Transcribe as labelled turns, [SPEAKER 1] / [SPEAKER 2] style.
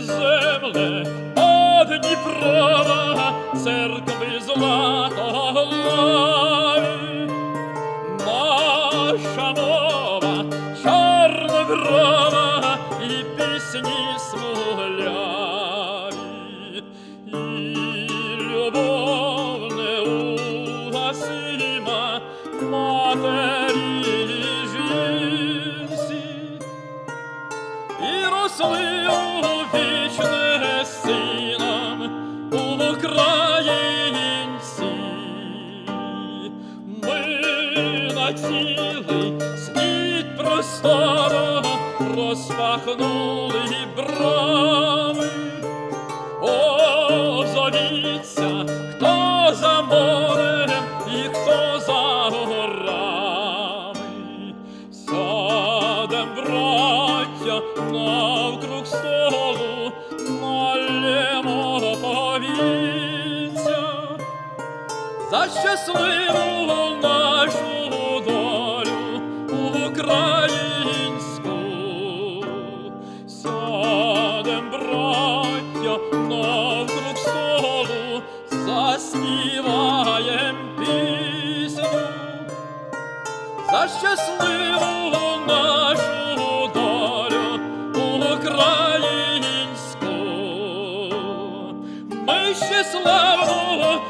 [SPEAKER 1] земле, од Дніпрова, церкви златоглаві. Наша мова чорноброва і пісні смугляві, і любов неугасима матері жінці, і росли на цілий світ простору розпахнули брами. О, зовіться, хто за морем і хто за горами. Сядем, браття, навкруг столу, налємо повінця за щасливу нашу браття, вдруг столу, заспіваєм пісню за щасливу нашу долю українську. Ми ще славу